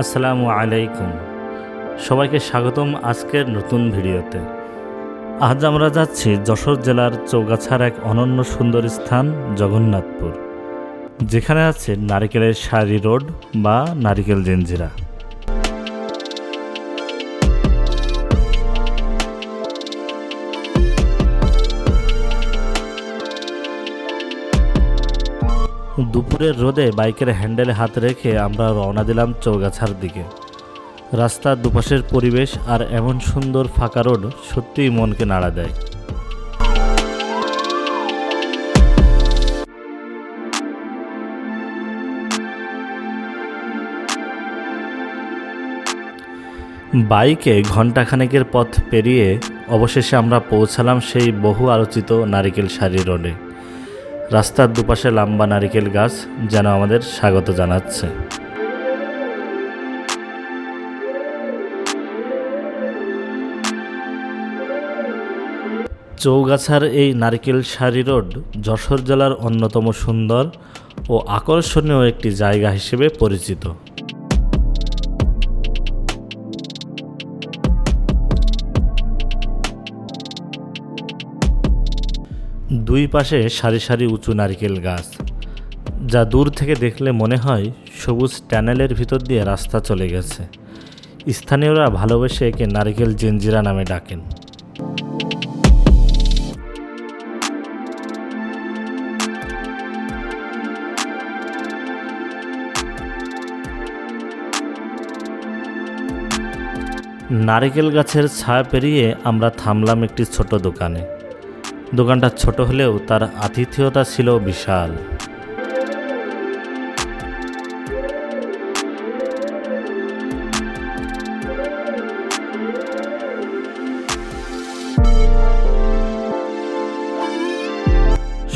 আসসালামু আলাইকুম। সবাইকে স্বাগতম আজকের নতুন ভিডিওতে। আজ আমরা যাচ্ছি যশোর জেলার চৌগাছার এক অনন্য সুন্দর স্থান, জগন্নাথপুর, যেখানে আছে নারিকেলের সারি রোড বা নারিকেল জেঞ্জিরা। দুপুরের রোদে বাইকের হ্যান্ডেলে হাত রেখে আমরা রওনা দিলাম চৌগাছার দিকে। রাস্তার দুপাশের পরিবেশ আর এমন সুন্দর ফাঁকা রোড সত্যিই মনকে নাড়া দেয়। বাইকে ঘণ্টাখানেকের পথ পেরিয়ে অবশেষে আমরা পৌঁছালাম সেই বহু আলোচিত নারিকেল সারি রোডে। রাস্তার দুপাশে লাম্বা নারিকেল গাছ যেন আমাদের স্বাগত জানাচ্ছে। চৌগাছার এই নারিকেল সারি রোড যশোর জেলার অন্যতম সুন্দর ও আকর্ষণীয় একটি জায়গা হিসেবে পরিচিত। দুই পাশে সারি সারি উঁচু নারকেল গাছ, যা দূর থেকে দেখলে মনে হয় সবুজ ট্যানেলের ভিতর দিয়ে রাস্তা চলে গেছে। স্থানীয়রা ভালোবেসে একে নারকেল জেঞ্জিরা নামে ডাকেন। নারকেল গাছের ছায়া পেরিয়ে আমরা থামলাম একটি ছোট দোকানে। দোকানটা ছোট হলেও তার আতিথেয়তা ছিল বিশাল।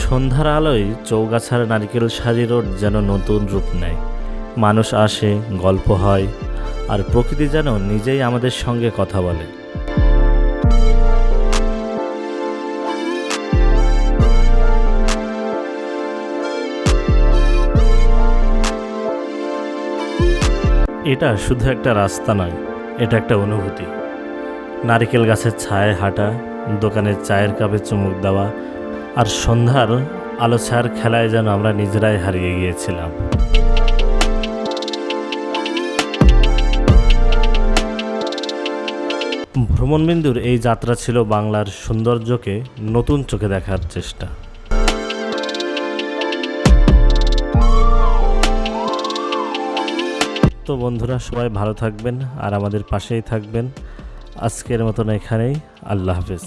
সন্ধ্যার আলোয় চৌগাছার নারকেল সারি রোড যেন নতুন রূপ নেয়। মানুষ আসে, গল্প হয়, আর প্রকৃতি যেন নিজেই আমাদের সঙ্গে কথা বলে। এটা শুধু একটা রাস্তা নয়, এটা একটা অনুভূতি। নারিকেল গাছের ছায়ায় হাঁটা দোকানের চায়ের কাপে চুমুক দেওয়া আর সন্ধ্যার আলো ছায়ার খেলায় যেন আমরা নিজেরাই হারিয়ে গিয়েছিলাম। ভ্রমণবিন্দুর এই যাত্রা ছিল বাংলার সৌন্দর্যকে নতুন চোখে দেখার চেষ্টা। তো বন্ধুরা সবাই ভালো থাকবেন আর আমাদের পাশেই থাকবেন। আজকের মতন এখানেই। আল্লাহ হাফেজ।